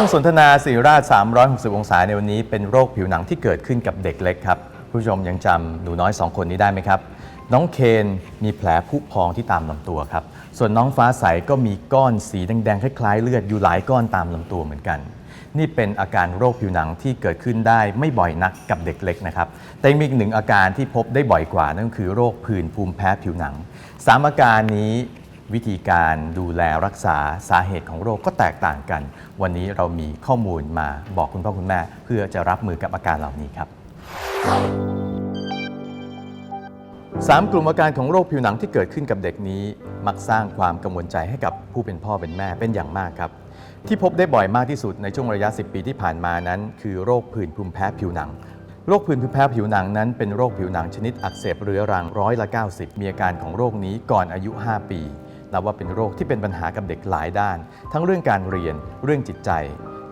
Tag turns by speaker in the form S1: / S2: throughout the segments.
S1: ช่วงสนทนาสิริราช 360 องศาในวันนี้เป็นโรคผิวหนังที่เกิดขึ้นกับเด็กเล็กครับผู้ชมยังจำหนูน้อย 2 คนนี้ได้ไหมครับ น้องเคนมีแผลผุพองที่ตามลำตัวครับ ส่วนน้องฟ้าใสก็มีก้อนสีแดงๆคล้ายๆเลือดอยู่หลายก้อนตามลำตัวเหมือนกัน นี่เป็นอาการโรคผิวหนังที่เกิดขึ้นได้ไม่บ่อยนักกับเด็กเล็กนะครับแต่ยังมีอีกหนึ่งอาการที่พบได้บ่อยกว่านั่นก็คือโรคผื่นภูมิแพ้ผิวหนังสามอาการนี้ วิธีการดูแลรักษาสาเหตุของโรคก็แตกต่างกัน วันนี้เรามีข้อมูลมาบอกคุณพ่อคุณแม่ เพื่อจะรับมือกับอาการเหล่านี้ครับสามกลุ่มอาการของโรคผิวหนังที่เกิดขึ้นกับเด็กนี้ มักสร้างความกังวลใจให้กับผู้เป็นพ่อเป็นแม่เป็นอย่างมากครับ ที่พบได้บ่อยมากที่สุดในช่วงระยะ 10 ปีที่ผ่านมานั้น คือโรคผื่นภูมิแพ้ผิวหนังโรคผื่นภูมิแพ้ผิวหนังนั้นเป็นโรคผิวหนังชนิดอักเสบเรื้อรังร้อยละ 90 มีอาการของโรคนี้ก่อนอายุ 5 ปี นับว่าเป็นโรคที่เป็นปัญหากับเด็กหลายด้าน ทั้งเรื่องการเรียนเรื่องจิตใจ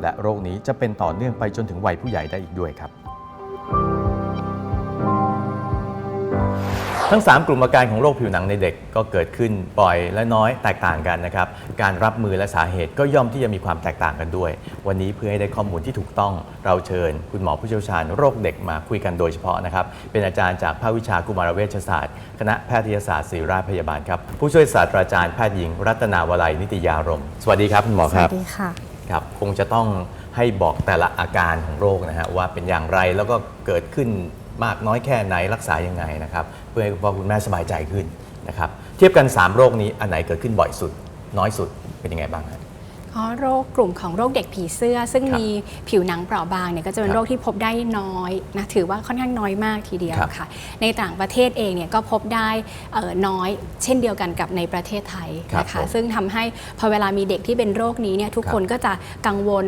S1: และโรคนี้จะเป็นต่อเนื่องไปจนถึงวัยผู้ใหญ่ได้อีกด้วยครับ ทั้ง 3 กลุ่มอาการของโรคผิวหนังในเด็กก็เกิดขึ้นบ่อยและน้อยแตกต่างกันนะครับ การรับมือและสาเหตุก็ย่อมที่จะมีความแตกต่างกันด้วย วันนี้เพื่อให้ได้ข้อมูลที่ถูกต้องเราเชิญ คุณหมอผู้เชี่ยวชาญโรคเด็กมาคุยกันโดยเฉพาะนะครับ เป็นอาจารย์จากภาควิชากุมารเวชศาสตร์ คณะแพทยศาสตร์ศิริราชพยาบาลครับผู้ช่วยศาสตราจารย์แพทย์หญิง รัตนาวลัยนิติยารมณ์สวัสดีครับคุณหมอ
S2: ส
S1: ครั
S2: วั
S1: บ
S2: สดีค่ะ
S1: ครับคงจะต้องให้บอกแต่ละอาการของโรคนะฮะว่าเป็นอย่างไรแล้วก็เกิดขึ้น มากน้อยแค่ไหนรักษายังไงนะครับเพื่อให้คุณพ่อคุณแม่สบายใจขึ้นนะครับเทียบกัน 3 โรคนี้อันไหนเกิดขึ้นบ่อยสุด น้อยสุดเป็นยังไงบ้างครับ
S2: เพราะโรคกลุ่มของโรคเด็กผีเสื้อ ซึ่ง
S1: ครับ
S2: มีผิวหนังเปราะบางเนี่ยก็จะเป็
S1: คนรับ
S2: โรคที่พบได้น้อยนะถือว่าค่อนข้างน้อยมากทีเดียว
S1: ครับ
S2: ค่ะ ในต่างประเทศเองเนี่ยก็พบได้เอ่อน้อยเช่นเดียวกันกับในประเทศไทย
S1: ครับ
S2: นะคะ
S1: ผม
S2: ซึ่งทำให้พอเวลามีเด็กที่เป็นโรคนี้เนี่ยทุก
S1: ครับ
S2: คนก็จะกังวล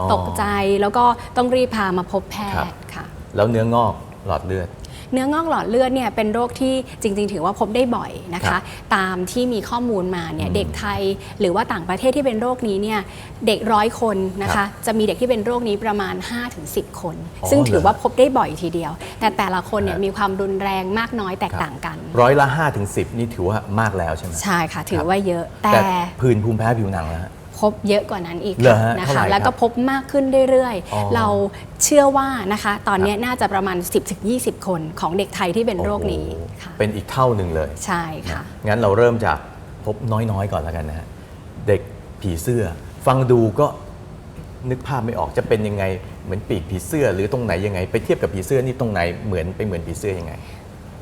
S1: อ๋อ
S2: ตกใจ แล้วก็ต้องรีบพามาพบแพ
S1: ครับ
S2: ทย์ค่ะ
S1: แล้วเนื้องอก หลอดเลือด
S2: เนื้องอกหลอดเลือดเนี่ยเป็นโรคที่จริง ๆ ถือว่าพบได้บ่อยนะ
S1: ครั
S2: คะ
S1: บ
S2: ตามที่มีข้อมูลมาเนี่ย
S1: อืม
S2: เด็กไทยหรือว่าต่างประเทศที่เป็นโรคนี้เนี่ยเด็กร้อยคนนะ
S1: ครั
S2: คะ
S1: บ
S2: จะมีเด็กที่เป็นโรคนี้ประมาณ 5-10 คน
S1: อ๋อ
S2: ซึ่งถือ
S1: เหรอ
S2: ว่าพบได้บ่อยทีเดียว แต่แต่ละคนเนี่ย
S1: ฮะ
S2: มีความรุนแรงมากน้อยแตกต่างกัน
S1: ร้อยละ5ถึง10 นี่ถือว่ามากแล้วใช่ไหม
S2: ใช่ค่ะ ถื
S1: ครั
S2: อบว่าเยอะแต่
S1: ผื่นภูมิแพ้ผิวหนังนะฮะ
S2: พบเยอะกว่านั้นอีก
S1: เหรอฮะ
S2: นะ
S1: เท่าไหร่
S2: คะแล้วก็พบมากขึ้นเรื่อย
S1: อ๋อ
S2: ๆ เราเชื่อว่านะคะ ตอนเนี้ยน่าจะประมาณ 10-20 คนของเด็กไทยที่เป็นโรคนี้
S1: โอ้โห
S2: ค่ะ
S1: เป็นอีกเท่าหนึ่งเลย
S2: ใช่ค่ะ
S1: งั้นเราเริ่มจากพบน้อยๆ ก่อนแล้วกันนะฮะ เด็กผีเสื้อ ฟังดูก็นึกภาพไม่ออกจะเป็นยังไงเหมือนปีกผีเสื้อหรือตรงไหนยังไง ไปเทียบกับผีเสื้อนี่ตรงไหนเหมือนไปเหมือนผีเสื้อยังไง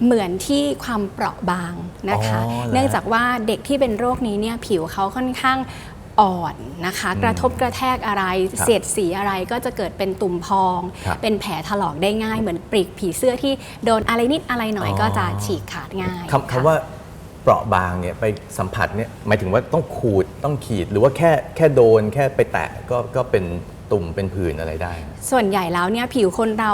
S2: เหมือนที่ความเปราะบางนะคะ
S1: อ๋อเหรอ
S2: เนื่องจากว่าเด็กที่เป็นโรคนี้เนี่ยผิวเขาค่อนข้าง อ่อนนะคะ
S1: อืม
S2: กระทบกระแทกอะไร
S1: ครับ
S2: เสียดสีอะไรก็จะเกิดเป็นตุ่มพอง
S1: ครับ
S2: เป็นแผลถลอกได้ง่ายเหมือนปลีกผีเสื้อที่โดนอะไรนิดอะไรหน่อย
S1: อ๋อ
S2: ก็จะฉีกขาดง่าย
S1: คำคำว่าเปราะบางเนี่ยไปสัมผัสเนี่ยหมายถึงว่าต้องขูดต้องขีดหรือว่าแค่แค่โดนแค่ไปแตะก็ก็เป็นตุ่มเป็นผื่นอะไรได้
S2: ส่วนใหญ่แล้วเนี่ยผิวคนเรา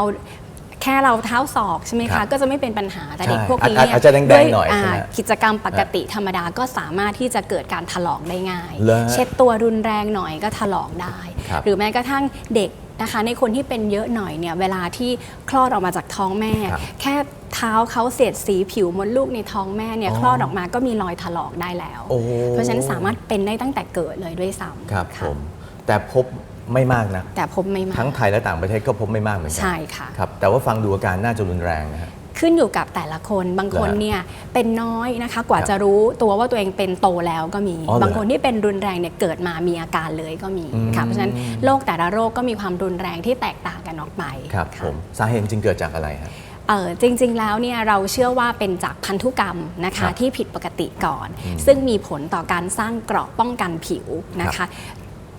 S2: แค่เราเท้าศอกใช่ไหม
S1: ครั
S2: คะ
S1: บ
S2: ก็จะไม่เป็นปัญหาแต่
S1: ใช่
S2: เด็กพวกนี้
S1: อาจ
S2: เนี่ย
S1: อาจจะแดงๆ
S2: ด้วย
S1: หน่อยใช่ไหมา
S2: กิจกรรมปกติธรรมดาก็สามารถที่จะเกิดการถลอกได้ง่าย
S1: เหรอฮะ
S2: เช็ดตัวรุนแรงหน่อยก็ถลอกได้
S1: ครับ
S2: หรือแม้กระทั่งเด็กนะคะ ในคนที่เป็นเยอะหน่อยเนี่ยเวลาที่คลอดออกมาจากท้องแม่
S1: ครับ
S2: แค่เท้าเขาเสียดสีผิวมดลูกในท้องแม่เนี่ย
S1: อ๋อ
S2: คลอดออกมาก็มีรอยถลอกได้แล้ว
S1: โอ้
S2: เพราะฉะนั้นสามารถเป็นได้ตั้งแต่เกิดเลยด้วยซ้ำ
S1: ครับผ
S2: ค่ะ
S1: มแต่พบ ไม่มากนะ
S2: แต่พบไม่มาก
S1: ทั้งไทยและต่างประเทศก็พบไม่มากเหมือนกั
S2: ใช่ค่ะ
S1: ครับแต่ว่าฟังดูอาการน่าจะรุนแรงนะฮะ
S2: ขึ้นอยู่กับแต่ละคนบางคน
S1: เหรอฮะ
S2: เนี่ยเป็นน้อยนะคะ กว่า
S1: ครับ
S2: จะรู้ตัวว่าตัวเองเป็นโตแล้วก็มี
S1: อ๋อเหรอ
S2: บางคนที่เป็นรุนแรงเนี่ยเกิดมามีอาการเลยก็มี
S1: อืม
S2: ค่ะเพราะฉะนั้นโรคแต่ละโรคก็มีความรุนแรงที่แตกต่างกันออกไป
S1: ครับะผมสาเหตุจริงเกิดจากอะไรฮะ
S2: เออจริงๆ แล้วเนี่ยเราเชื่อว่าเป็นจากพันธุกรรมนะ
S1: ครั
S2: คะ
S1: บ
S2: ที่ผิดปกติก่อน
S1: อืม
S2: ซึ่งมีผลต่อการสร้างเกราะป้องกันผิวนะ
S1: ครั
S2: คะ
S1: บ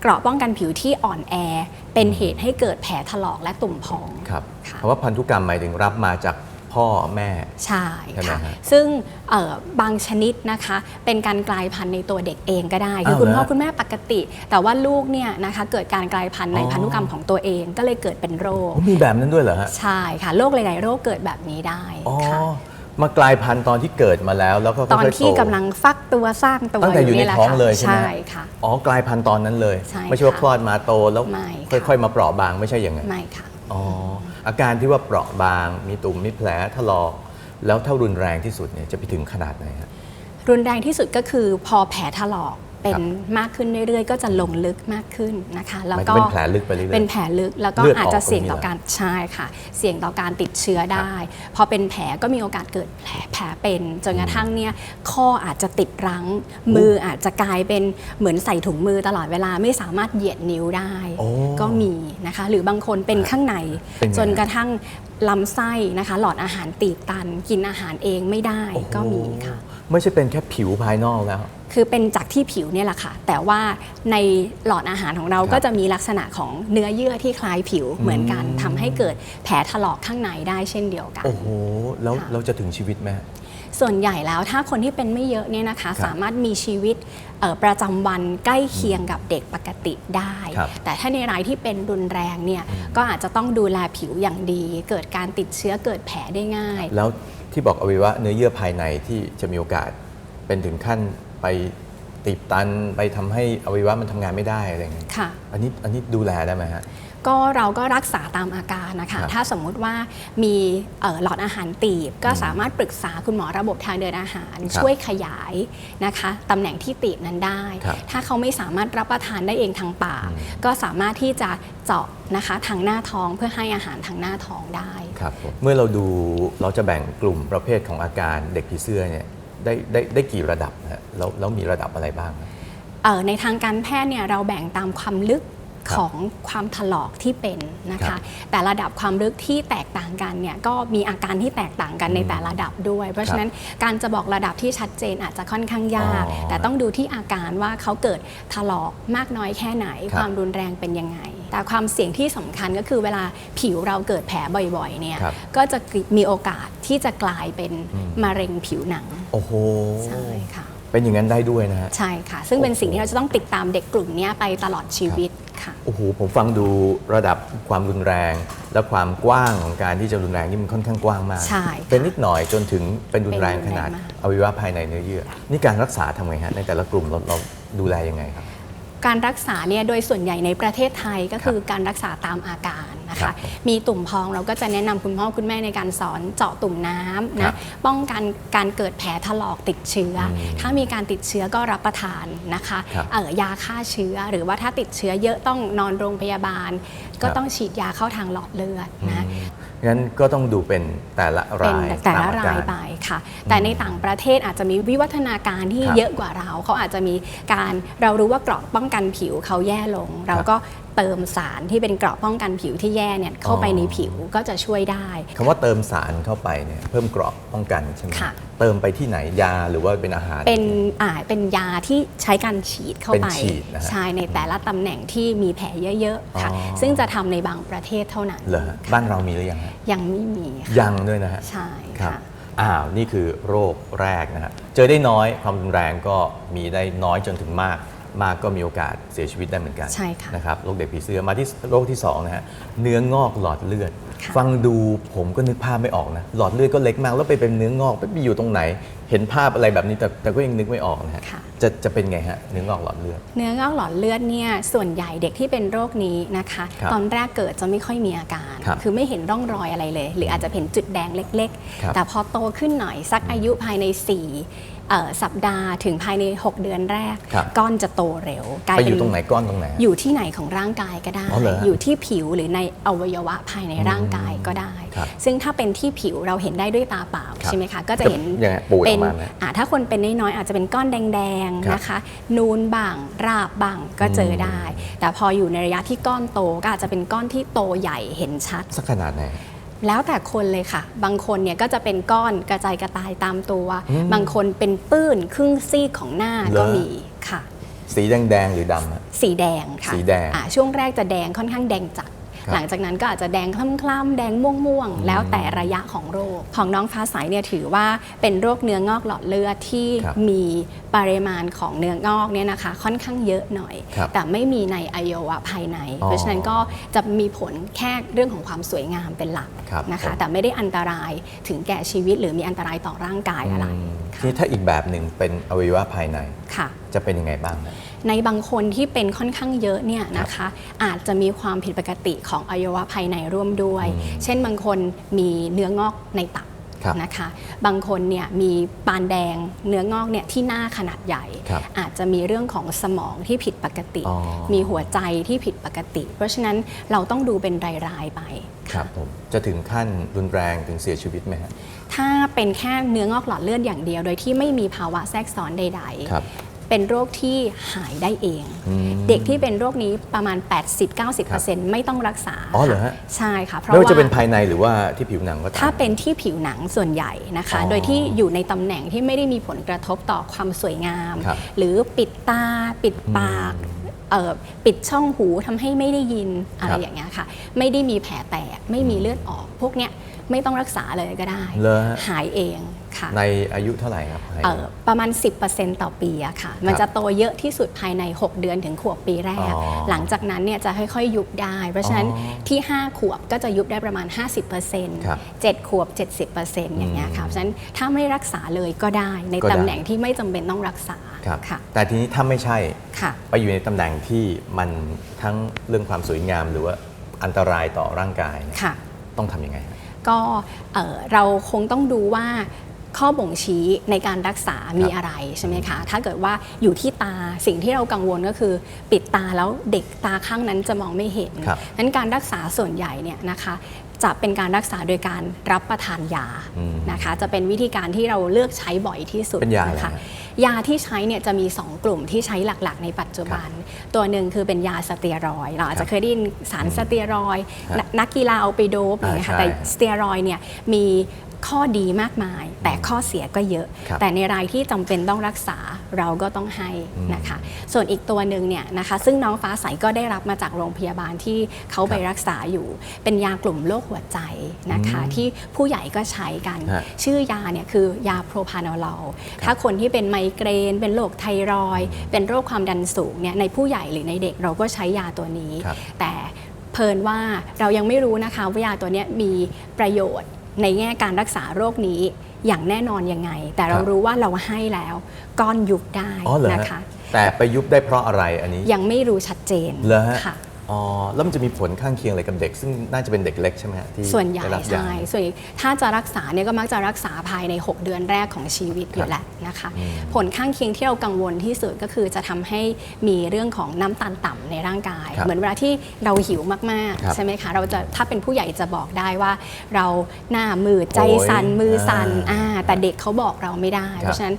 S2: เกราะป้องกันผิวที่อ่อนแอ เป็นเหตุให้เกิดแผลถลอกและตุ่มพอง
S1: ครับ
S2: ค่ะ
S1: เพราะว่าพันธุกรรมหมายถึงรับมาจากพ่อแม่
S2: ใช่
S1: ใช่ไหม
S2: ค่ะ
S1: ฮะ
S2: ซึ่งเอ่อบางชนิดนะคะ เป็นการกลายพันธุ์ในตัวเด็กเองก็ได้ คือ
S1: อ้าว
S2: คุณพ่อ
S1: เหรอ
S2: คุณแม่ปกติ แต่ว่าลูกเนี่ยนะคะเกิดการกลายพันธุ์ใน
S1: อ๋อ
S2: พันธุกรรมของตัวเองก็เลยเกิดเป็นโรค
S1: โอ้มีแบบนั้นด้วยเหรอฮะ
S2: ใช่ค่ะโรคหลายๆโรคเกิดแบบนี้ได้
S1: อ๋อ
S2: ค่ะ
S1: มากลายพันธุ์ตอนที่เกิดมาแล้ว แล้วก็
S2: ตอน
S1: ค่ยๆ
S2: ที่
S1: โกำ
S2: ลังฟักตัวสร้างตัว
S1: ตั้งแต่อยู่ใน
S2: นี่แหละ
S1: ท้อง
S2: ค่ะ
S1: เลยใช่ไหม
S2: ใช่ค่ะ
S1: อ๋อกลายพันธุ์ตอนนั้นเลย
S2: ใช่
S1: ไม่ใช่ว่า
S2: ค่ะ
S1: คลอดมาโตแล้ว
S2: ไม่ค่ะ
S1: ค่อย ๆ มาเปราะบางไม่ใช่อย่างนั้น
S2: ไม่ค่ะ
S1: อ๋ออาการที่ว่าเปราะบาง มีตุ่มมีแผลถลอกแล้วถ้ารุนแรงที่สุดเนี่ยจะไปถึงขนาดไหนฮะ
S2: รุนแรงที่สุดก็คือพอแผลถลอก เป็นมากขึ้นเรื่อยๆ ก็จะลงลึกมากขึ้นนะคะ
S1: ห
S2: แล้ว
S1: มายถึ
S2: ก็
S1: งเป็นแผลลึกไปเรื่อยๆ
S2: เป็นแผลลึกแล้วก็
S1: เลือดออก
S2: อาจจะเสี่ยงต่อ
S1: ตรงนี้เหรอ
S2: การใช่ค่ะ เสี่ยงต่อการติดเชื้อได้ พอเป็นแผลก็มีโอกาสเกิดแผลแผลเป็นจนกระทั่งเนี่ยข้ออาจจะติดรั้งมืออาจจะกลายเป็นเหมือนใส่ถุงมือตลอดเวลาไม่สามารถเหยียดนิ้วได้
S1: โอ้
S2: ก็มีนะคะ หรือบางคนเป็นข้างใน
S1: เป็นไง
S2: จนกระทั่งลำไส้นะคะ หลอดอาหารตีบตัน กินอาหารเองไม่ได้
S1: โอ้โห
S2: ก็มีค่ะ
S1: ไม่ใช่เป็นแค่ผิวภายนอกแล้ว
S2: คือเป็นจากที่ผิวเนี่ยแหละค่ะ แต่ว่าในหลอดอาหารของเรา
S1: ครับ
S2: ก็จะมีลักษณะของเนื้อเยื่อที่คล้ายผิวเหมือนกัน
S1: อืม
S2: ทำให้เกิดแผลถลอกข้างในได้เช่นเดียวกัน
S1: โอ้โห แล้ว
S2: ค่ะ
S1: เราจะถึงชีวิตไหมฮะ
S2: ส่วนใหญ่แล้วถ้าคนที่เป็นไม่เยอะเนี่ยนะคะ
S1: ครับ
S2: สามารถมีชีวิตเอ่อประจำวันใกล้เคียงกับเด็กปกติได้
S1: ครับ
S2: แต่ถ้าในรายที่เป็นรุนแรงเนี่ยก็อาจจะต้องดูแลผิวอย่างดี เกิดการติดเชื้อเกิดแผลได้ง่าย
S1: แล้ว ที่บอกอวัยวะเนื้อเยื่อภายในที่จะมีโอกาสเป็นถึงขั้นไปตีบตันไปทำให้อวัยวะมันทำงานไม่ได้อะไรอย่างเงี้ย
S2: ค่ะ
S1: อันนี้อันนี้ดูแลได้ไหมฮะ
S2: ก็เราก็รักษาตามอาการนะคะ
S1: ครับ
S2: ถ้าสมมุติว่ามีเอ่อหลอดอาหารตีบ ก็สามารถปรึกษาคุณหมอระบบทางเดินอาหาร
S1: ครับ
S2: ช่วยขยายนะคะตำแหน่งที่ตีบนั้นได้
S1: ครับ
S2: ถ้าเขาไม่สามารถรับประทานได้เองทางปากก็สามารถที่จะเจาะนะคะทางหน้าท้องเพื่อให้อาหารทางหน้าท้องได้
S1: ครับผมเมื่อเราดูเราจะแบ่งกลุ่มประเภทของอาการเด็กผีเสื้อเนี่ยได้ได้ได้กี่ระดับนะฮะแล้วแล้วมีระดับอะไรบ้างครับ
S2: เอ่อในทางการแพทย์เนี่ยเราแบ่งตามความลึก
S1: ครับ
S2: ของความถลอกที่เป็นนะ
S1: ครั
S2: คะ
S1: บ
S2: แต่ระดับความลึกที่แตกต่างกันเนี่ยก็มีอาการที่แตกต่างกันในแต่ละระดับด้วย เพราะฉะนั้นการจะบอกระดับที่ชัดเจนอาจจะค่อนข้างยาก
S1: อ๋อ
S2: แต่ต้องดูที่อาการว่าเขาเกิดถลอกมากน้อยแค่ไหน
S1: ครับ
S2: ความรุนแรงเป็นยังไง แต่ความเสี่ยงที่สำคัญก็คือเวลาผิวเราเกิดแผลบ่อยๆเนี่ย
S1: ครับ
S2: ก็จะมีโอกาสที่จะกลายเป็น
S1: อืม
S2: มะเร็งผิวหนัง
S1: โอ้โห
S2: ใช่ค่ะ
S1: เป็นอย่างนั้นได้ด้วยนะฮะ
S2: ใช่ค่ะ ซึ่งเป็น
S1: โอ้โห
S2: สิ่งที่เราจะต้องติดตามเด็กกลุ่มเนี้ยไปตลอดชีวิตค่ะ
S1: โอ้โหผมฟังดูระดับความรุนแรง และความกว้างของการที่จะรุนแรงนี่มันค่อนข้างกว้างมาก
S2: ใช่ค่ะ
S1: เป็นนิดหน่อยจนถึงเป็นรุนแรง
S2: เป็นรุ
S1: ข
S2: นแรง
S1: นาด
S2: มาก
S1: อวัยวะภายในเนื้อเยื่อ นี่การรักษาทำไงฮะในแต่ละกลุ่มเราเราดูแลยังไงครับ
S2: การรักษาเนี่ยโดยส่วนใหญ่ในประเทศไทยก็คือการรักษาตามอาการนะ
S1: ครั
S2: คะ
S1: บ
S2: มีตุ่มพองเราก็จะแนะนำคุณพ่อคุณแม่ในการสอนเจาะตุ่มน้ำ
S1: ครั
S2: นะ
S1: บ
S2: ป้องกันการเกิดแผลถลอกติดเชื้ออ
S1: ม
S2: ถ้ามีการติดเชื้อก็รับประทานนะคะ
S1: ครับ
S2: เอ่อยาฆ่าเชื้อ หรือว่าถ้าติดเชื้อเยอะต้องนอนโรงพยาบาล ก็
S1: ครับ
S2: ต้องฉีดยาเข้าทางหลอดเลือดนะ
S1: อืม งั้นก็ต้องดูเป็นแต่ละ
S2: เป็น
S1: ราย
S2: แต่ละ
S1: มอ
S2: รายไปค่ะ แต่ในต่างประเทศอาจจะมีวิวัฒนาการที่
S1: ครับ
S2: เยอะกว่าเรา เขาอาจจะมีการเรารู้ว่าเกราะป้องกันผิวเขาแย่ลง เราก็ เติมสารที่เป็นเกราะป้องกันผิวที่แย่เนี่ยเข้าไป
S1: อ๋อ
S2: ในผิวก็จะช่วยได้
S1: คำว่าเติมสารเข้าไปเนี่ยเพิ่มเกราะป้องกันใช่ไหม
S2: ค่ะ
S1: เติมไปที่ไหนยาหรือว่าเป็นอาหาร
S2: เป็นอ่าเป็นยาที่ใช้การฉีดเข้าไป
S1: เป็นฉีดนะฮะ
S2: ใช่ในแต่ละตำแหน่งที่มีแผลเยอะๆค่ะ
S1: อ๋อ
S2: ซึ่งจะทำในบางประเทศเท่านั้น
S1: เหรอฮะบ้านเรามีหรือยังฮะ
S2: ยังไม่มีค่ะ
S1: ยังด้วยนะฮะ
S2: ใช่
S1: ครับ
S2: ค่ะ
S1: อ้าวนี่คือโรคแรกนะฮะเจอได้น้อยความรุนแรงก็มีได้น้อยจนถึงมาก มากก็มีโอกาสเสียชีวิตได้เหมือนกัน
S2: ใช่ค่ะ
S1: นะครับโรคเด็กผีเสื้อมาที่โรคที่สองนะฮะเนื้องอกหลอดเลือด
S2: ค่ะ
S1: ฟังดูผมก็นึกภาพไม่ออกนะหลอดเลือดก็เล็กมากแล้วไปเป็นเนื้องอกไปอยู่ตรงไหน เห็นภาพอะไรแบบนี้แต่แต่ก็ยังนึกไม่ออกนะฮะ
S2: ค่ะ
S1: จะจะเป็นไงฮะเนื้องอกหลอดเลือด
S2: เนื้องอกหลอดเลือดเนี่ยส่วนใหญ่เด็กที่เป็นโรคนี้นะคะ
S1: ครับ
S2: ตอนแรกเกิดจะไม่ค่อยมีอาการ
S1: ครับ
S2: อไม่เห็นร่องรอยอะไรเลย หรืออาจจะเห็นจุดแดงเล็ก
S1: ครับ
S2: ๆ แต่พอโตขึ้นหน่อยสักอายุภายใน4เอ่อ สัปดาห์ถึงภายใน 6 เดือนแรก
S1: ครับ
S2: ก้อนจะโตเร็วกลาย
S1: ไปอ
S2: เป็น
S1: ยู่ตรงไหนก้อนตรงไหน
S2: อยู่ที่ไหนของร่างกายก็ได้
S1: อ๋อเหรอฮะ
S2: อยู่ที่ผิวหรือในอวัยวะภายในร่างกายก็ได้
S1: ครับ
S2: ซึ่งถ้าเป็นที่ผิวเราเห็นได้ด้วยตาเปล่า
S1: ครับ
S2: ใช่ไหมคะก็จะเห็น
S1: ยังไงปูดออก
S2: เป็น
S1: มาไหม
S2: อ่าถ้าคนเป็นน้อยๆอาจจะเป็นก้อนแดง
S1: ครับ
S2: ๆนะคะนูนบ้างราบบ้างก็เจอได้ แต่พออยู่ในระยะที่ก้อนโตก็อาจจะเป็นก้อนที่โตใหญ่เห็นชัด
S1: สักขนาดไหน
S2: แล้วแต่คนเลยค่ะ บางคนเนี่ยก็จะเป็นก้อนกระจายกระจายตามตัว
S1: อืม
S2: บางคนเป็นปื้นครึ่งซีกของหน้า
S1: เหรอ
S2: ก็มีค่ะ
S1: สีแดงๆหรือดำฮะ
S2: สีแดงค่ะ
S1: สีแดง
S2: อ่าช่วงแรกจะแดงค่อนข้างแดงจัด
S1: ครับ
S2: หลังจากนั้นก็อาจจะแดงคล้ำๆแดงม่วงๆ แล้วแต่ระยะของโรค ของน้องฟ้าใสเนี่ยถือว่าเป็นโรคเนื้องอกหลอดเลือดที่
S1: ครับ
S2: มีปริมาณของเนื้องอกเนี่ยนะคะค่อนข้างเยอะหน่อย
S1: ครับ
S2: แต่ไม่มีในอวัยวะภายใน
S1: อ๋อ
S2: เพราะฉะนั้นก็จะมีผลแค่เรื่องของความสวยงามเป็นหลัก
S1: ครับ
S2: นะ
S1: ผ
S2: คะ
S1: ม
S2: แต่ไม่ได้อันตรายถึงแก่ชีวิตหรือมีอันตรายต่อร่างกายอะไร
S1: อืม
S2: ค่ะ
S1: ทีนี้ถ้าอีกแบบหนึ่งเป็นอวัยวะภายใน
S2: ค่ะ
S1: จะเป็นยังไงบ้างนะ
S2: ในบางคนที่เป็นค่อนข้างเยอะเนี่ยนะคะอาจจะมีความผิดปกติของอวัยวะภายในร่วมด้วย
S1: อืม
S2: เช่นบางคนมีเนื้องอกในตับ
S1: ครับ
S2: นะคะบางคนเนี่ยมีปานแดงเนื้องอกเนี่ยที่หน้าขนาดใหญ่
S1: ครับ
S2: อาจจะมีเรื่องของสมองที่ผิดปกติ
S1: อ๋อ
S2: มีหัวใจที่ผิดปกติ เพราะฉะนั้นเราต้องดูเป็นรายๆไป
S1: ครับผมจะถึงขั้นรุนแรงถึงเสียชีวิตไหมฮะ
S2: ถ้าเป็นแค่เนื้องอกหลอดเลือดอย่างเดียว โดยที่ไม่มีภาวะแทรกซ้อนใด
S1: ครับ
S2: ๆ เป็นโรคที่หายได้เอง
S1: อืม
S2: เด็กที่เป็นโรคนี้ประมาณ 80-90%ไม่ต้องรักษา
S1: อ๋อเหรอฮะ
S2: ใช่ค่ะเพราะ
S1: ไม่ว่าจะ
S2: ว่า
S1: เป็นภายในหรือว่าที่ผิวหนังก็ตาม
S2: ถ้าเป็นที่ผิวหนังส่วนใหญ่นะคะ
S1: อ๋อ
S2: โดยที่อยู่ในตำแหน่งที่ไม่ได้มีผลกระทบต่อความสวยงาม
S1: ครับ
S2: หรือปิดตาปิดปากเอ่อปิดช่องหูทำให้ไม่ได้ยินอะไร
S1: ครับ
S2: อย่างเงี้ยค่ะ ไม่ได้มีแผลแตกไม่มีเลือดออก พวกเนี้ยไม่ต้องรักษาเลยก็ได้
S1: เหรอฮะ
S2: หายเอง ค่ะ
S1: ในอายุเท่าไหร่ครับภายใน
S2: เอ่อประมาณ 10%ต่อปีอะค่ะ มันจะโตเยอะที่สุดภายใน 6 เดือนถึงขวบปีแรก
S1: อ๋อ
S2: หลังจากนั้นเนี่ยจะค่อยๆ ยุบได้ เพราะฉะนั้น
S1: อ๋อ
S2: ที่ 5 ขวบก็จะยุบได้ประมาณ50%
S1: ครับ
S2: 7ขวบ 70%อย่างเงี้ยค่ะ เพราะฉะนั้นถ้าไม่รักษาเลยก็ได้ใน
S1: ก็ได้
S2: ตำแหน่งที่ไม่จำเป็นต้องรักษา
S1: ครับ
S2: ค่ะ
S1: แต่ทีนี้ถ้าไม่ใช่
S2: ค่ะ
S1: ไปอยู่ในตำแหน่งที่มันทั้งเรื่องความสวยงาม หรือว่าอันตรายต่อร่างกายเนี่ย
S2: ค่ะ
S1: ต้องทำยังไงฮะ
S2: ก็เอ่อเราคงต้องดูว่า ข้อบ่งชี้ในการรักษามีอะไรใช่ไหมคะ ถ้าเกิดว่าอยู่ที่ตาสิ่งที่เรากังวลก็คือ ปิดตาแล้วเด็กตาข้างนั้นจะมองไม่เห็น
S1: ครับ
S2: นั้นการรักษาส่วนใหญ่เนี่ยนะคะจะเป็นการรักษาโดยการรับประทานยา
S1: อืม
S2: นะคะ จะเป็นวิธีการที่เราเลือกใช้บ่อยที่สุด
S1: เป็นยาอะไร
S2: นะคะ
S1: ฮะ
S2: ยาที่ใช้เนี่ยจะมี 2 กลุ่มที่ใช้หลักๆ ในปัจจุบัน ตัวหนึ่งคือเป็นยาสเตียรอยด์เราอาจจะเคยได้ยินสารสเตียรอยด์
S1: ฮะ
S2: นนักกีฬาเอาไปโดบอะไรอย่างเงี้ยค่ะ
S1: อ่า
S2: แต่
S1: ใช่
S2: สเตียรอยด์เนี่ยมี ข้อดีมากมาย แต่ข้อเสียก็เยอะ
S1: ครับ
S2: แต่ในรายที่จำเป็นต้องรักษาเราก็ต้องให้
S1: อืม
S2: นะคะ ส่วนอีกตัวหนึ่งเนี่ยนะคะซึ่งน้องฟ้าใสก็ได้รับมาจากโรงพยาบาลที่เขาไปรักษาอยู่ เป็นยากลุ่มโรคหัวใจนะคะ
S1: อืม
S2: ที่ผู้ใหญ่ก็ใช้กัน
S1: ฮะ
S2: ชื่อยาเนี่ยคือยาโปรพาโนลอลถ้าคนที่เป็นไมเกรน เป็นโรคไทรอยด์เป็นโรคความดันสูงเนี่ยในผู้ใหญ่หรือในเด็กเราก็ใช้ยาตัวนี้
S1: ครับ
S2: แต่เพลินว่าเรายังไม่รู้นะคะว่ายาตัวเนี้ยมีประโยชน์ ในแง่การรักษาโรคนี้อย่างแน่นอนยังไง แต่เรา
S1: ครับ
S2: รู้ว่าเราให้แล้วก้อนยุบได้
S1: อ๋อเหรอ
S2: นะ
S1: ฮะ
S2: คะ
S1: แต่ไปยุบได้เพราะอะไรอันนี้
S2: ยังไม่รู้ชัดเจน
S1: เหรอฮะ
S2: ค่ะ
S1: อ๋อแล้วมันจะมีผลข้างเคียงอะไรกับเด็ก ซึ่งน่าจะเป็นเด็กเล็กใช่ไหมฮะที่
S2: ส่วนใหญ่
S1: ได้รับยา
S2: ใช่ส่วนใหญ่ถ้าจะรักษาเนี่ยก็มักจะรักษาภายใน 6 เดือนแรกของชีวิตอยู่แล้วนะคะ
S1: อืม
S2: ผลข้างเคียงที่เรากังวลที่สุดก็คือจะทำให้มีเรื่องของน้ำตาลต่ำในร่างกาย
S1: ครับ
S2: เหมือนเวลาที่เราหิวมาก
S1: ครับ
S2: ๆ ใช่ไหมคะ เราจะถ้าเป็นผู้ใหญ่จะบอกได้ว่า เราหน้ามืดใจสั่น
S1: โอ้ย
S2: มือสั่น
S1: อ่า
S2: อ่าแต่เด็กเขาบอกเราไม่ได้
S1: ครับ
S2: เพราะฉะนั้น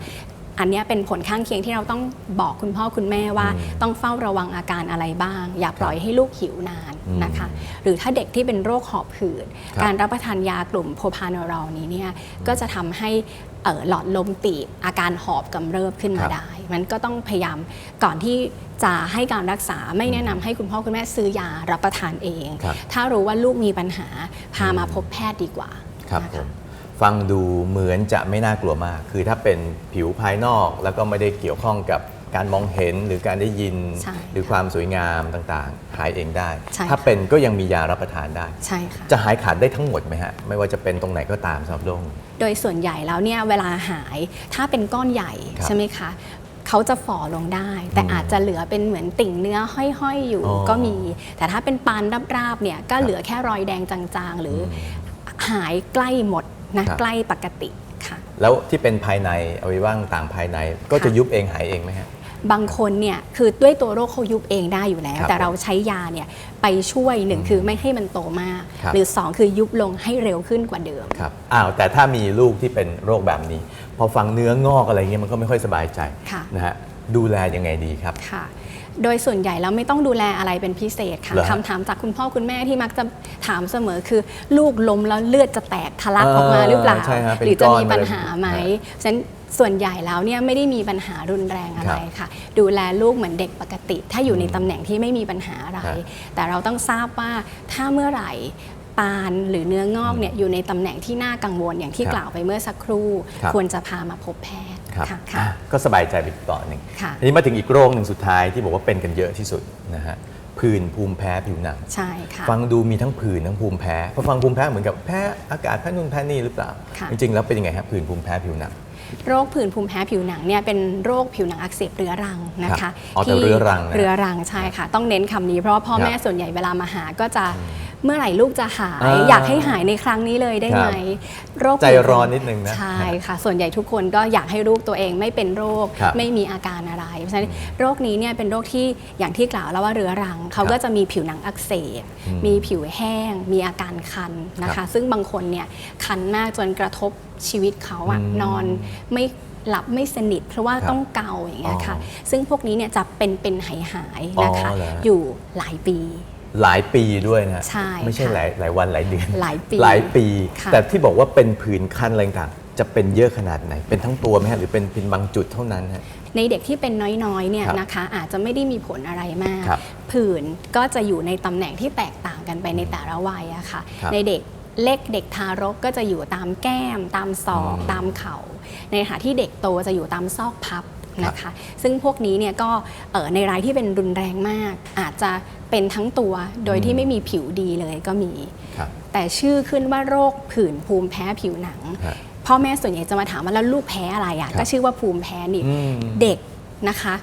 S2: อันเนี้ยเป็นผลข้างเคียงที่เราต้องบอกคุณพ่อคุณแม่ว่า
S1: อืม
S2: ต้องเฝ้าระวังอาการอะไรบ้าง อย่าปล่อยให้ลูกหิวนาน
S1: อืม
S2: นะคะ หรือถ้าเด็กที่เป็นโรคหอบหืด
S1: ครับ
S2: การรับประทานยากลุ่มโพพาโนรอลนี้เนี่ยก็จะทำให้เอ่อหลอดลมตีบอาการหอบกำเริบขึ้น
S1: ค
S2: มา
S1: รับ
S2: ได้ มันก็ต้องพยายามก่อนที่จะให้การรักษาไม่แนะนำให้คุณพ่อคุณแม่ซื้อยารับประทานเอง
S1: ครับ
S2: ถ้ารู้ว่าลูกมีปัญหาพามาพบแพทย์ดีกว่า
S1: ครับ
S2: นะ
S1: ผ
S2: คะ
S1: ม ฟังดูเหมือนจะไม่น่ากลัวมาก คือถ้าเป็นผิวภายนอกแล้วก็ไม่ได้เกี่ยวข้องกับการมองเห็นหรือการได้ยิน
S2: ใช่
S1: หรือความสวยงามต่างๆ หายเองได้
S2: ใช่
S1: ถ้าเป็นก็ยังมียารับประทานได้
S2: ใช่ค่ะ
S1: จะหายขาดได้ทั้งหมดไหมฮะ ไม่ว่าจะเป็นตรงไหนก็ตามสำหรับโรคนี้
S2: โดยส่วนใหญ่แล้วเนี่ยเวลาหายถ้าเป็นก้อนใหญ่
S1: ครับ
S2: ใช่ไหมคะเขาจะฝ่อลงได้ แต่
S1: อืม
S2: อาจจะเหลือเป็นเหมือนติ่งเนื้อห้อยๆอยู่
S1: อ๋อ
S2: ก็มี แต่ถ้าเป็นปานราบๆเนี่ยก็เหลือแค่รอยแดงจางๆ หรืออหายใกล้หมด นะครับใกล้ปกติค่ะ
S1: แล้วที่เป็นภายในอวัยวะต่างๆภายในก็จะ
S2: ค่ะ
S1: ยุบเองหายเองไหมฮะ
S2: บางคนเนี่ยคือด้วยตัวโรคเขายุบเองได้อยู่แล้ว
S1: ครับ
S2: แต่เราใช้ยาเนี่ยไปช่วยหนึ่งคือไม่ให้มันโตมาก
S1: ครับ
S2: หรือสองคือยุบลงให้เร็วขึ้นกว่าเดิม
S1: ครับอ้าวแต่ถ้ามีลูกที่เป็นโรคแบบนี้ พอฟังเนื้องอกอะไรเงี้ยมันก็ไม่ค่อยสบายใจ
S2: ค่ะ
S1: นะฮะดูแลยังไงดีครับ
S2: ค่ะ โดยส่วนใหญ่แล้วไม่ต้องดูแลอะไรเป็นพิเศษค่ะ
S1: เหรอฮะ
S2: คำถามจากคุณพ่อคุณแม่ที่มักจะถามเสมอคือ ลูกล้มแล้วเลือดจะแตกทะลักออกมาหรือเปล่า
S1: ใช่ฮะเป็น
S2: หรือจะ
S1: ก้อน
S2: มีปัญหาไหม
S1: มาเลย
S2: ฉะนั้นส่วนใหญ่แล้วเนี่ยไม่ได้มีปัญหารุนแรงอะไรค่ะ ดูแลลูกเหมือนเด็กปกติ ถ้าอยู่ในตำแหน่งที่ไม่มีปัญหาอะไร
S1: ครับ
S2: แต่เราต้องทราบว่าถ้าเมื่อไหร่ปานหรือเนื้องอกเนี่ยอยู่ในตำแหน่งที่น่ากังวลอย่างที่
S1: ครับ
S2: กล่าวไปเมื่อสักครู่
S1: ครับ
S2: ควรจะพามาพบแพทย์
S1: ครับ
S2: ค่ะ
S1: อะ
S2: ค่ะ
S1: ก็สบายใจไปอีกต่อหนึ่ง
S2: ค่ะ
S1: ทีนี้มาถึงอีกโรคหนึ่งสุดท้ายที่บอกว่าเป็นกันเยอะที่สุดนะฮะผื่นภูมิแพ้ผิวหนัง
S2: ใช่ค่ะ
S1: ฟังดูมีทั้งผื่นทั้งภูมิแพ้พอฟังภูมิแพ้เหมือนกับแพ้อากาศแพ้นู่นแพ้นี่หรือเปล่า
S2: ค่ะ
S1: จริงๆแล้วเป็นยังไงครับผื่นภูมิแพ้ผิวหนัง
S2: โรคผื่นภูมิแพ้ผิวหนังเนี่ยเป็นโรคผิวหนังอักเสบเรื้อรังนะ
S1: ครั
S2: คะ
S1: บอ๋อแต่เรื้อรังนะ
S2: เรื้อรังใช่ค่ะ ต้องเน้นคำนี้เพราะว่าพ่อ
S1: ครับ
S2: แม่ส่วนใหญ่เวลามาหาก็จะเมื่อไหร่ลูกจะหาย
S1: อ่า
S2: อยากให้หายในครั้งนี้เลยได้ไหม
S1: ครับ
S2: โรค
S1: ใจร้อนนิดนึงนะ
S2: ใช่ค่ะ ส่วนใหญ่ทุกคนก็อยากให้ลูกตัวเองไม่เป็นโรค
S1: ครับ
S2: ไม่มีอาการอะไร เพราะฉะนั้นโรคนี้เนี่ยเป็นโรคที่อย่างที่กล่าวแล้วว่าเรื้อรัง เขา
S1: ครับ
S2: ก็จะมีผิวหนังอักเสบ
S1: อืม
S2: มีผิวแห้ง มีอาการคันนะ
S1: ครั
S2: คะ
S1: บ
S2: ซึ่งบางคนเนี่ยคันมากจนกระทบชีวิตเขาอะ
S1: อืม
S2: นอนไม่หลับไม่สนิท เพราะว่า
S1: ครับ
S2: ต้องเกาอย่างเงี้ยค่ะ
S1: อ๋อ
S2: ซึ่งพวกนี้เนี่ยจะเป็นเป็นหายหายๆนะคะ
S1: อ๋อเหรอฮะ
S2: อยู่หลายปี
S1: หลายปีด้วยนะ
S2: ใช่
S1: ไม่ใช่
S2: ค่ะ
S1: หลายหลายวันหลายเดือน
S2: หลายปี
S1: หลายปี
S2: ค่ะ
S1: แต่ที่บอกว่าเป็นผื่นคันอะไรต่างๆจะเป็นเยอะขนาดไหน เป็นทั้งตัวไหมฮะหรือเป็นเพียงบางจุดเท่านั้นฮะ
S2: ในเด็กที่เป็นน้อยๆเนี่ย
S1: ครับ
S2: นะคะอาจจะไม่ได้มีผลอะไรมาก
S1: ครับ
S2: ผื่นก็จะอยู่ในตำแหน่งที่แตกต่างกันไปในแต่ละวัยอะค่ะ
S1: ครับ
S2: ในเด็กเล็กเด็กทารกก็จะอยู่ตามแก้ม ตามศอก
S1: อืม
S2: ตามเข่า ในขณะที่เด็กโตจะอยู่ตามซอกพับ นะ
S1: ครั
S2: คะ
S1: บ
S2: ซึ่งพวกนี้เนี่ยก็เอ่อในรายที่เป็นรุนแรงมาก อาจจะเป็นทั้งตัวโดยที่ไม่มีผิวดีเลยก็มี
S1: ครับ
S2: แต่ชื่อขึ้นว่าโรคผื่นภูมิแพ้ผิวหนัง
S1: ฮะ
S2: พ่อแม่ส่วนใหญ่จะมาถามว่าแล้วลูกแพ้อะไรอะ
S1: ครับ
S2: ก็ชื่อว่าภูมิแพ้นี่
S1: อืม
S2: เด็กนะคะ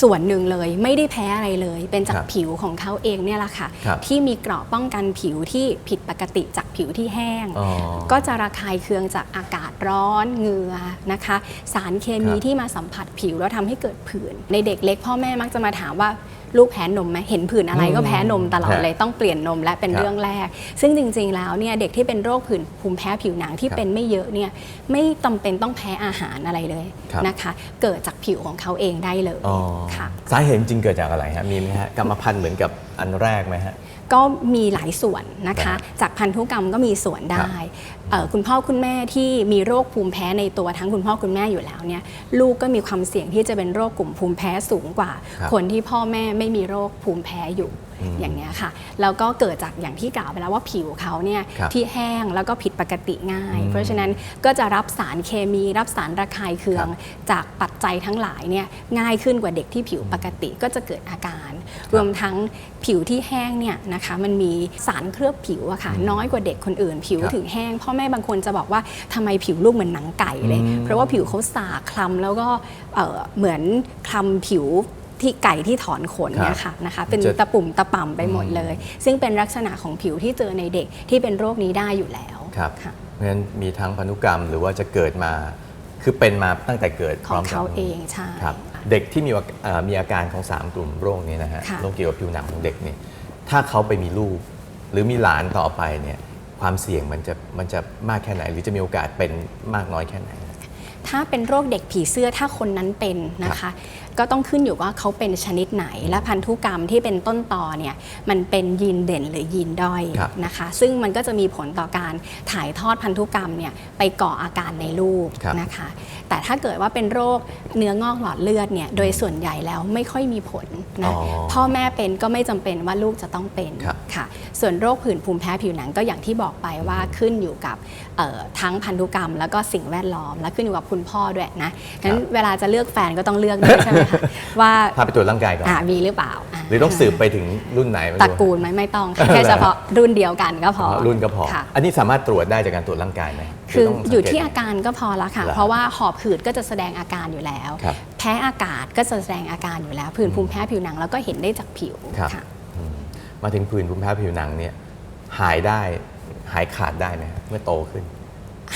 S2: ส่วนหนึ่งเลยไม่ได้แพ้อะไรเลย เป็นจา
S1: ค
S2: ก
S1: รับ
S2: ผิวของเขาเองเนี่ยแหละค่ะ
S1: ครับ
S2: ที่มีเกราะป้องกันผิวที่ผิดปกติจากผิวที่แห้ง
S1: อ๋อ
S2: ก็จะระคายเคืองจากอากาศร้อนเหงื่อนะคะ สารเคมี
S1: ครับ
S2: ที่มาสัมผัสผิวแล้วทำให้เกิดผื่นในเด็กเล็กพ่อแม่มักจะมาถามว่า ลูกแพ้นมไหมเห็นผื่นอะไรก็แพ้นมตลอด
S1: ครับ
S2: เลยต้องเปลี่ยนนมและเป็น
S1: ครับ
S2: เรื่องแรก ซึ่งจริง ๆ แล้วเนี่ยเด็กที่เป็นโรคผื่นภูมิแพ้ผิวหนังที่
S1: ครับ
S2: เป็นไม่เยอะเนี่ยไม่จำเป็นต้องแพ้อาหารอะไรเลย
S1: ครับ
S2: นะคะ เกิดจากผิวของเขาเองได้เลย
S1: อ๋อ
S2: ค่ะ
S1: สาเหตุจริงเกิดจากอะไรฮะมีไหมฮะกรรมพันธุ์เหมือนกับอันแรกไหมฮะ
S2: ก็มีหลายส่วนนะ
S1: ครั
S2: คะ
S1: บ
S2: จากพันธุกรรมก็มีส่วนได้เอ่อคุณพ่อคุณแม่ที่มีโรคภูมิแพ้ในตัวทั้งคุณพ่อคุณแม่อยู่แล้วเนี่ยลูกก็มีความเสี่ยงที่จะเป็นโรคกลุ่มภูมิแพ้สูงกว่า
S1: ครับ
S2: คนที่พ่อแม่ไม่มีโรคภูมิแพ้อยู่
S1: อืม
S2: อย่างเนี้ยค่ะแล้วก็เกิดจากอย่างที่กล่าวไปแล้วว่าผิวเขาเนี่ย
S1: ครับ
S2: ที่แห้งแล้วก็ผิดปกติง่าย
S1: อืม
S2: เพราะฉะนั้นก็จะรับสารเคมีรับสารระคายเคือง
S1: ครับ
S2: จากปัจจัยทั้งหลายเนี่ยง่ายขึ้นกว่าเด็กที่ผิวปกติก็จะเกิดอาการ รวมทั้งผิวที่แห้งเนี่ยนะคะมันมีสารเคลือบผิวอะค่ะ
S1: อืม
S2: น้อยกว่าเด็กคนอื่น ผิว
S1: ครับ
S2: ถึงแห้งพ่อแม่บางคนจะบอกว่าทำไมผิวลูกเหมือนหนังไก่เลย
S1: อืม
S2: เพราะว่าผิวเขาสาคล้ำแล้วก็เอ่อเหมือนคล้ำผิว ที่ไก่ที่ถอนขนเนี่ยค่ะนะคะเป็น
S1: จะ
S2: ตะปุ่มตะป่ำไปหมด
S1: อืม
S2: เลย ซึ่งเป็นลักษณะของผิวที่เจอในเด็กที่เป็นโรคนี้ได้อยู่แล้ว
S1: ครับ
S2: ค่ะ
S1: เพราะฉะนั้นมีทั้งพันธุกรรมหรือว่าจะเกิดมาคือเป็นมาตั้งแต่เกิด
S2: ของ
S1: พร้มกับ
S2: เขาเองใช่
S1: ครับเด็กที่มีอาเอ่อมีอาการของ 3 กลุ่มโรคนี้นะฮะ
S2: ค่ะ
S1: โรคเกี่ยวกับผิวหนังของเด็กเนี่ยถ้าเขาไปมีลูก หรือมีหลานต่อไปเนี่ยความเสี่ยงมันจะมันจะมากแค่ไหน หรือจะมีโอกาสเป็นมากน้อยแค่ไหน
S2: ถ้าเป็นโรคเด็กผีเสื้อถ้าคนนั้นเป็นนะคะ ก็ต้องขึ้นอยู่ว่าเขาเป็นชนิดไหน และพันธุกรรมที่เป็นต้นต่อเนี่ยมันเป็นยีนเด่นหรือยีนด้อย
S1: ครับ
S2: นะคะ ซึ่งมันก็จะมีผลต่อการถ่ายทอดพันธุกรรมเนี่ยไปก่ออาการในลูก
S1: ครับ
S2: นะคะ แต่ถ้าเกิดว่าเป็นโรคเนื้องอกหลอดเลือดเนี่ยโดยส่วนใหญ่แล้วไม่ค่อยมีผลนะ
S1: อ๋อ
S2: พ่อแม่เป็นก็ไม่จำเป็นว่าลูกจะต้องเป็น
S1: ครับ
S2: ค่ะ ส่วนโรคผื่นภูมิแพ้ผิวหนังก็อย่างที่บอกไปว่าขึ้นอยู่กับเอ่อทั้งพันธุกรรม แล้วก็สิ่งแวดล้อม และขึ้นอยู่กับคุณพ่อด้วยนะงั้นเวลาจะเลือกแฟนก็ต้องเลือกด้วยใช่ไหมคะว่า
S1: พาไปตรวจร่างกายก่อน
S2: อ่ามีหรือเปล่า
S1: หรือต้องสืบไปถึงรุ่นไหนไม่
S2: ตระกูลไหมไม่ต้องค่ะแค่เฉพาะรุ่นเดียวกันก็พอ
S1: อ๋อรุ่นก็พอ
S2: ค่ะ
S1: อันนี้สามารถตรวจได้จากการตรวจร่างกายไหมหรื
S2: คือ
S1: ต้งสังเกต
S2: อยู่ที่อาการก็พอละค่ะ
S1: เหรอ
S2: เพราะว่าหอบหืดก็จะแสดงอาการอยู่แล้ว
S1: ครับ
S2: แพ้อากาศก็จะแสดงอาการอยู่แล้วผื่นภูมิแพ้ผิวหนังแล้วก็เห็นได้จากผิว
S1: ครับ
S2: ค่ะ
S1: อืมมาถึงผื่นภูมิแพ้ผิวหนังเนี่ยหายได้หายขาดได้ไหมฮะเมื่อโตขึ้น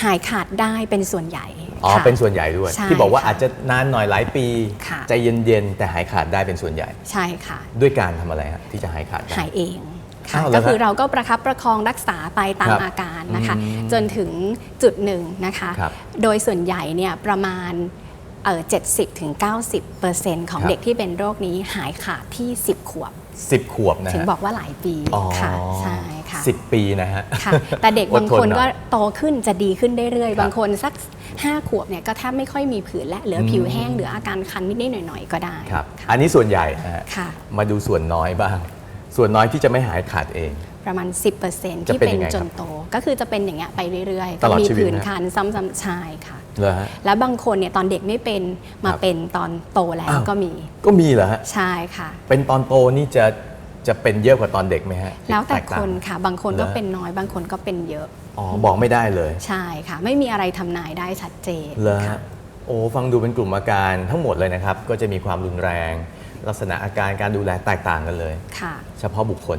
S2: หายขาดได้เป็นส่วนใหญ่
S1: อ๋อ
S2: ค่ะ
S1: เป็นส่วนใหญ่ด้วย
S2: ใช่
S1: ที่บอกว่า
S2: ค่ะ
S1: อาจจะนานหน่อยหลายปี
S2: ค่ะ
S1: ใจเย็นๆ แต่หายขาดได้เป็นส่วนใหญ่
S2: ใช่ค่ะ
S1: ด้วยการทำอะไรฮะที่จะหายขาดได้
S2: หายเองค่ะ
S1: อ้าวเหรอ
S2: ก็คือ
S1: ฮะ
S2: เราก็ประคับประคองรักษาไปตาม
S1: ครับ
S2: อาการนะคะ
S1: อืม
S2: จนถึงจุดหนึ่งนะคะ
S1: ครับ
S2: โดยส่วนใหญ่เนี่ยประมาณเอ่อ70ถึง90เปอร์เซ็นต์ของ
S1: ครับ
S2: เด็กที่เป็นโรคนี้หายขาดที่ 10 ขวบ
S1: สิบขวบนะ
S2: ถึง
S1: ฮะ
S2: บอกว่าหลายปี
S1: อ๋อ
S2: ค่ะใช่ ค่ะ
S1: สิบปีนะฮะ
S2: ค่ะ แต่เด็กบางคน
S1: อดทนหน่
S2: ก็
S1: อย
S2: โตขึ้นจะดีขึ้นเรื่อย
S1: ครับ
S2: ๆบางคนสัก 5 ขวบเนี่ยก็แทบไม่ค่อยมีผื่นและเหลืออ
S1: ม
S2: ผิวแห้งเหลืออาการคันนิดๆหน่อยๆ ก็ได้
S1: ครับ
S2: ค่ะ
S1: อันนี้ส่วนใหญ่นะฮะ
S2: ค่ะ
S1: มาดูส่วนน้อยบ้าง ส่วนน้อยที่จะไม่หายขาดเอง
S2: ประมาณ 10%
S1: จะ
S2: ที่
S1: เป็น
S2: เป็น
S1: ยังไง
S2: จ
S1: ครั
S2: น
S1: บ
S2: โต ก็คือจะเป็นอย่างเงี้ยไปเรื่อยๆ
S1: ตลอด
S2: มี
S1: ชีวิต
S2: ผื่น
S1: นะ
S2: คันซ้ำๆใช่ค่ะ
S1: เหรอฮะ
S2: แล้วบางคนเนี่ยตอนเด็กไม่เป็นมา
S1: ครับ
S2: เป็นตอนโตแล้ว
S1: อ้าว
S2: ก็มี
S1: ก็มีเหรอฮะ
S2: ใช่ค่ะ
S1: เป็นตอนโตนี่จะ จะเป็นเยอะกว่าตอนเด็กไหมฮะ
S2: แล้วแต่
S1: ก
S2: ค
S1: ต่าง
S2: นค่ะ บางคนก็
S1: เหรอ
S2: เป็นน้อย บางคนก็เป็นเยอะ
S1: อ๋อบอกไม่ได้เลย
S2: ใช่ค่ะ ไม่มีอะไรทำนายได้ชัดเจน
S1: เหรอ
S2: ค่ะ
S1: ฮะโอ้ฟังดูเป็นกลุ่มอาการทั้งหมดเลยนะครับ ก็จะมีความรุนแรง ลักษณะอาการการดูแลแตกต่างกันเลย
S2: ค่ะ
S1: เฉพาะบุคคล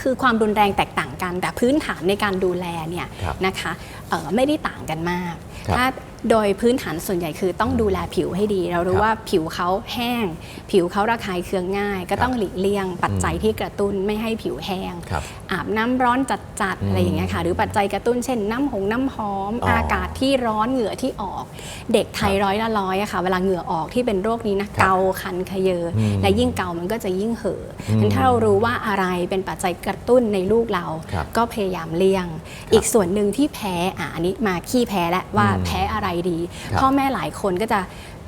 S2: คือความรุนแรงแตกต่างกัน แต่พื้นฐานในการดูแลเนี่ย
S1: ครับ
S2: นะคะเอ่อไม่ได้ต่างกันมาก
S1: ครับ
S2: ถ้า โดยพื้นฐานส่วนใหญ่คือต้องดูแลผิวให้ดี เรารู้
S1: ครับ
S2: ว่าผิวเขาแห้ง ผิวเขาระคายเคืองง่าย ก็ต้องหลีกเลี่ยง ปัจจัยที่กระตุ้นไม่ให้ผิวแห้ง
S1: ครับ
S2: อาบน้ำร้อนจัด
S1: อืม
S2: ๆอะไรอย่างเงี้ยค่ะ หรือปัจจัยกระตุ้นเช่น น้ำหงน้ำหอม
S1: อ๋ออ
S2: อากาศที่ร้อนเหงื่อที่ออก เด็กไทยร้อยละร้อยอะค่ะ เวลาเหงื่อออกที่เป็นโรคนี้นะเกาคันขยเยออ
S1: ม
S2: และยิ่งเกามันก็จะยิ่งเห่ออ
S1: ม
S2: งั้นถ้าเรารู้ว่าอะไรเป็นปัจจัยกระตุ้นในลูกเรา
S1: ครับ
S2: ก็พยายามเลี่ยง อีกส่วนหนึ่งที่แพ้อะอันนี้มาขี้แพ้แล้วว่า
S1: อืม
S2: แพ้อะไรดี
S1: ครับ
S2: พ่อแม่หลายคนก็จะ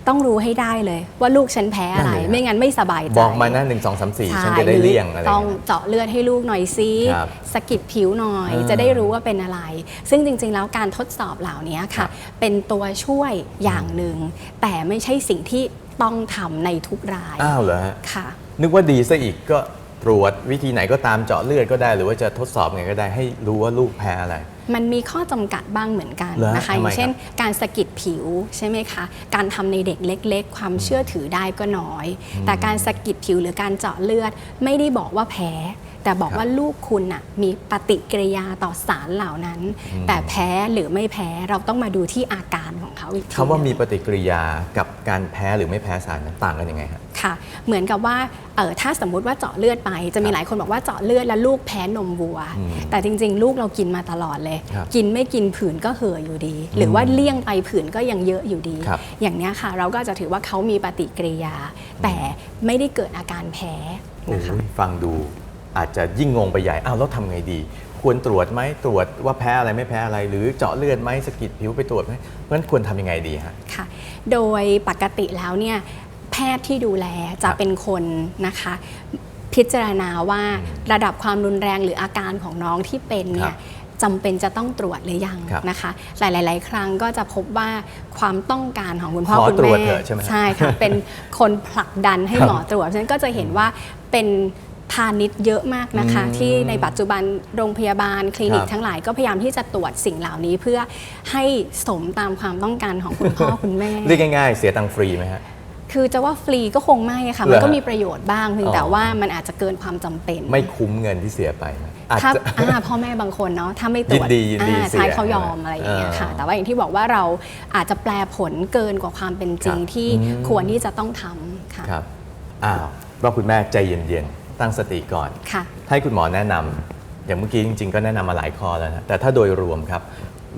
S2: ต้องรู้ให้ได้เลยว่าลูกฉันแพ้อะไร
S1: นั่นเลยฮะ
S2: ไม่งั้นไม่สบายใจ
S1: บอกมานะหนึ่งสองสามสี่
S2: ใช่
S1: ฉันจะได้เลี่ยงอะไร
S2: ต้อง
S1: เงี้ย
S2: เจาะเลือดให้ลูกหน่อยซิ
S1: ครับ
S2: สะกิดผิวหน่อย
S1: อ่า
S2: จะได้รู้ว่าเป็นอะไร ซึ่งจริง ๆ แล้วการทดสอบเหล่านี้
S1: ครั
S2: ค่ะ
S1: บ
S2: เป็นตัวช่วยอย่างหนึ่ง แต่ไม่ใช่สิ่งที่ต้องทำในทุกราย
S1: อ้าวเหรอฮะ
S2: ค่ะ
S1: นึกว่าดีซะอีกก็ ตรวจวิธีไหนก็ตามเจาะเลือดก็ได้หรือว่าจะทดสอบไงก็ได้ให้รู้ว่าลูกแพ้อะไร
S2: มันมีข้อจำกัดบ้างเหมือนกัน
S1: เหรอ
S2: นะคะอ
S1: ทำไม
S2: ย่างเช่น
S1: ครับ
S2: การสะกิดผิวใช่ไหมคะ การทำในเด็กเล็ก ๆ ความเชื่อถือได้ก็น้อย แต่การสะกิดผิวหรือการเจาะเลือดไม่ได้บอกว่าแพ้ แต่บอก
S1: ครับ
S2: ว่าลูกคุณน่ะมีปฏิกิริยาต่อสารเหล่านั้น
S1: อืม
S2: แต่แพ้หรือไม่แพ้เราต้องมาดูที่อาการของเขาอีกที
S1: คำว่ามี
S2: หนึ่ง
S1: ปฏิกิริยากับการแพ้หรือไม่แพ้สารนั้นต่างกันยังไงฮะ
S2: ค่ะ เหมือนกับว่าเออถ้าสมมุติว่าเจาะเลือดไป จะมีหลายคนบอกว่าเจาะเลือดแล้วลูกแพ้นมวัว
S1: อืม
S2: แต่จริง ๆ ลูกเรากินมาตลอดเลย
S1: ครับ
S2: กินไม่กินผื่นก็เห่ออยู่ดี หรือว่าเลี่ยงไปผื่นก็ยังเยอะอยู่ดี
S1: ครับ
S2: อย่างเนี้ยค่ะ เราก็จะถือว่าเขามีปฏิกิริยา แต่ไม่ได้เกิดอาการแพ้นะคะ
S1: โอ้ยฟังดูอาจจะยิ่งงงไปใหญ่อ้าวแล้วทำไงดีควรตรวจไหมตรวจว่าแพ้อะไรไม่แพ้อะไรหรือเจาะเลือดไหมสะกิดผิวไปตรวจไหมเพราะฉะนั้นควรทำยังไงดีฮะ
S2: ค่ะ โดยปกติแล้วเนี่ยแพ ทย์ที่ดูแลจะเป็นคนนะคะพิจารณาว่าระดับความรุนแรงหรืออาการของน้องที่เป็นเนี่
S1: ครั
S2: ย
S1: บ
S2: จำเป็นจะต้องตรวจหรือยัง
S1: ครับ
S2: นะคะ หลาย ๆ ครั้งก็จะพบว่าความต้องการของคุณพ่อ
S1: ขอ
S2: คุณ
S1: ตรวจ
S2: แม่
S1: เถอะใช่ไหม
S2: ใช่ค่ะเป็นคนผลักดันให้
S1: ครับ
S2: หมอตรวจฉะนั้นก็จะเห็นว่าเป็นพาณิชย์เยอะมากนะคะ
S1: อืม
S2: ที่ในปัจจุบันโรงพยาบาลคลินิ
S1: ค
S2: ก
S1: รับ
S2: ทั้งหลายก็พยายามที่จะตรวจสิ่งเหล่านี้เพื่อให้สมตามความต้องการของคุณพ่อคุณแม่
S1: เรียกง่าย ๆ เสียตังค์ฟรีไหมฮะ
S2: คือจะว่าฟรีก็คงไม่ค่ะ
S1: เหรอ
S2: มันก็มีประโยชน์บ้างเพียงแต่
S1: อ๋อ
S2: ว่ามันอาจจะเกินความจำเป็น
S1: ไม่คุ้มเงินที่เสียไปไหมอาจ
S2: ถ้า
S1: จะ
S2: อ่าพ่อแม่บางคนเนาะถ้าไม่ตรวจ
S1: ยินดียินดี
S2: อ่า
S1: เสีย
S2: ใช่เขายอมอะไรอย่างเงี้ยค่ะ
S1: อ่า
S2: แต่ว่าอย่างที่บอกว่าเราอาจจะแปลผลเกินกว่าความเป็นจริง
S1: ครับ
S2: ที่
S1: อืม
S2: ควรที่จะต้องทำค่ะ
S1: ครับอ้าวว่าคุณแม่ใจเย็นๆ ตั้งสติก่อน
S2: ค่ะ
S1: ให้คุณหมอแนะนำอย่างเมื่อกี้จริง ๆ ก็แนะนำมาหลายข้อแล้วนะแต่ถ้าโดยรวมครับ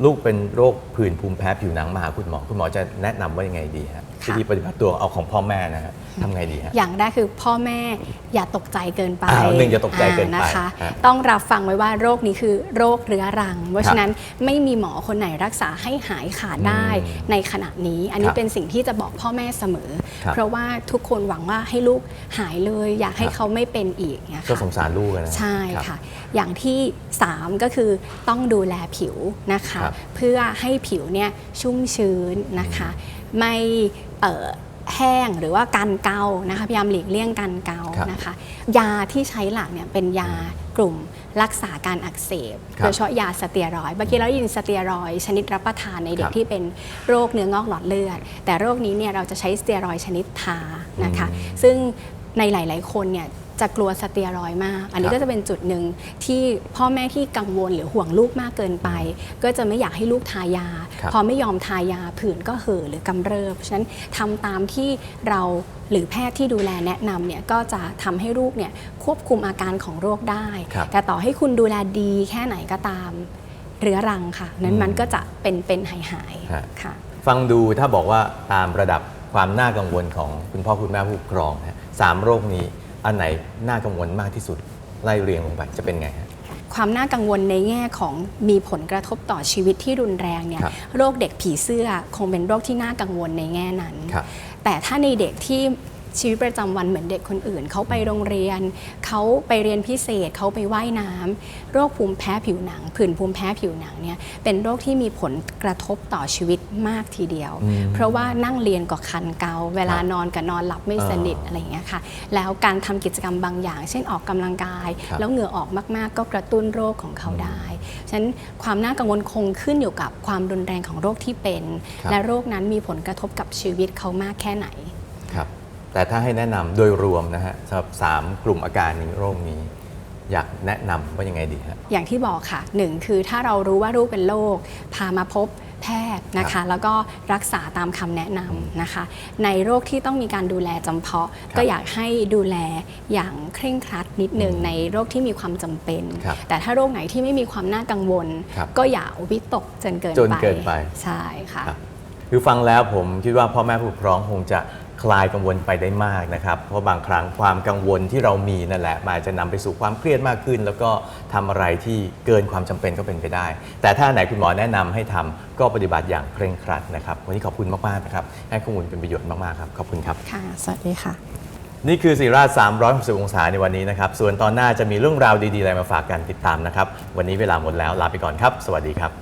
S1: ลูกเป็นโรคผื่นภูมิแพ้ผิวหนังมาหาคุณหมอ คุณหมอจะแนะนำว่ายังไงดีฮะ
S2: ค่ะ
S1: วิธีปฏิบัติตัวเอาของพ่อแม่นะฮะทำไงดีฮะ
S2: อย่างแรกคือพ่อแม่อย่าตกใจเกินไป
S1: อ้าวหนึ่งอย่าตกใจเกินไป
S2: อ่านะคะ
S1: ฮะ
S2: ต้องรับฟังไว้ว่าโรคนี้คือโรคเรื้อรัง เพราะฉะนั้นไม่มีหมอคนไหนรักษาให้หายขาดได้
S1: อืม
S2: ในขณะนี้ อันนี้
S1: ครับ
S2: เป็นสิ่งที่จะบอกพ่อแม่เสมอ
S1: ครับ
S2: เพราะว่าทุกคนหวังว่าให้ลูกหายเลย อยากให้
S1: ครับ
S2: เขาไม่เป็นอีกเนี่ย
S1: ก็
S2: ค่ะ
S1: สงสารลูกนะ
S2: ใช่
S1: รับ
S2: ค่ะ อย่างที่ 3 ก็คือต้องดูแลผิวนะคะ
S1: ครับ
S2: เพื่อให้ผิวเนี่ยชุ่มชื้นนะคะ ไม่เอ่อ แห้งหรือว่าการเกานะคะพยายามหลีกเลี่ยงการเกา
S1: ครับ
S2: นะคะ ยาที่ใช้หลักเนี่ยเป็นยากลุ่มรักษาการอักเสบ
S1: ครับ
S2: โดยเฉพาะยาสเตียรอยด์เมื่อกี้เราได้ยินสเตียรอยด์ชนิดรับประทานในเด็
S1: ค
S2: ก
S1: รับ
S2: ที่เป็นโรคเนื้องอกหลอดเลือด แต่โรคนี้เนี่ยเราจะใช้สเตียรอยด์ชนิดทานะคะ
S1: อืม
S2: ซึ่งในหลาย ๆ คนเนี่ย จะกลัวสเตียรอยด์มาก อันนี้
S1: ครับ
S2: ก็จะเป็นจุดหนึ่งที่พ่อแม่ที่กังวลหรือห่วงลูกมากเกินไป ก็จะไม่อยากให้ลูกทายา
S1: ครับ
S2: พอไม่ยอมทายาผื่นก็เห่อหรือกำเริบฉะนั้นทำตามที่เราหรือแพทย์ที่ดูแลแนะนำเนี่ยก็จะทำให้ลูกเนี่ยควบคุมอาการของโรคได้
S1: ครับ
S2: แต่ต่อให้คุณดูแลดีแค่ไหนก็ตามเรื้อรังค่ะ นั้นมันก็จะเป็นเป็นหายหายๆ
S1: ฮะ
S2: ค่ะ
S1: ฟังดูถ้าบอกว่าตามระดับความน่ากังวลของคุณพ่อคุณแม่ผู้ปกครองนะสามโรคนี้ อันไหนน่ากังวลมากที่สุดไล่เรียงลงไปจะเป็นไงฮะ
S2: ความน่ากังวลในแง่ของมีผลกระทบต่อชีวิตที่รุนแรงเนี่ย
S1: ครับ
S2: โรคเด็กผีเสื้อคงเป็นโรคที่น่ากังวลในแง่นั้น
S1: ครับ
S2: แต่ถ้าในเด็กที่ ชีวิตประจำวันเหมือนเด็กคนอื่น เขาไปโรงเรียน เขาไปเรียนพิเศษ เขาไปไว่ายน้ำโรคภูมิแพ้ผิวหนังผื่นภูมิแพ้ผิวหนังเนี่ยเป็นโรคที่มีผลกระทบต่อชีวิตมากทีเดียว
S1: อืม
S2: เพราะว่านั่งเรียนก็คันเกา เวลา
S1: ครับ
S2: นอนกับนอนหลับไม่สนิท
S1: อ่า
S2: อะไรอย่างเงี้ยค่ะ แล้วการทำกิจกรรมบางอย่าง เช่นออกกำลังกาย
S1: ครับ
S2: แล้วเหงื่อออกมาก ๆ ก็กระตุ้นโรคของเขาได้ฉะนั้นความน่ากังวลคงขึ้นอยู่กับความรุนแรงของโรคที่เป็น
S1: ครับ
S2: และโรคนั้นมีผลกระทบกับชีวิตเขามากแค่ไหน
S1: ครับ แต่ถ้าให้แนะนำโดยรวมนะฮะสำหรับสามกลุ่มอาการนี้โรคนี้ อยากแนะนำว่ายังไงดีฮะ
S2: อย่างที่บอกค่ะหนึ่งคือถ้าเรารู้ว่าลูกเป็นโรคพามาพบแพทย์นะ
S1: ครั
S2: คะ
S1: บ
S2: แล้วก็รักษาตามคำแนะนำนะคะ ในโรคที่ต้องมีการดูแลจำเพาะ
S1: ครับ
S2: ก็อยากให้ดูแลอย่างเคร่งครัดนิดหนึ่งในโรคที่มีความจำเป็น
S1: ครับ
S2: แต่ถ้าโรคไหนที่ไม่มีความน่ากังวล
S1: ครับ
S2: ก็อย่าวิตกจนเกิน
S1: จนเกินไป
S2: ใช่ค่ะ
S1: ครับคือฟังแล้วผมคิดว่าพ่อแม่ผู้ปกครองคงจะ คลายกังวลไปได้มากนะครับ เพราะบางครั้งความกังวลที่เรามีนั่นแหละมันอาจจะนำไปสู่ความเครียดมากขึ้น แล้วก็ทำอะไรที่เกินความจำเป็นก็เป็นไปได้ แต่ถ้าไหนคุณหมอแนะนำให้ทำก็ปฏิบัติอย่างเคร่งครัดนะครับ วันนี้ขอบคุณมากๆนะครับ ให้ข้อมูลเป็นประโยชน์มากๆครับ ขอบคุณครับ
S2: ค่ะ สวัสดีค่ะ
S1: นี่คือสีราช360 องศาในวันนี้นะครับ ส่วนตอนหน้าจะมีเรื่องราวดีๆอะไรมาฝากกันติดตามนะครับ วันนี้เวลาหมดแล้วลาไปก่อนครับ สวัสดีครับ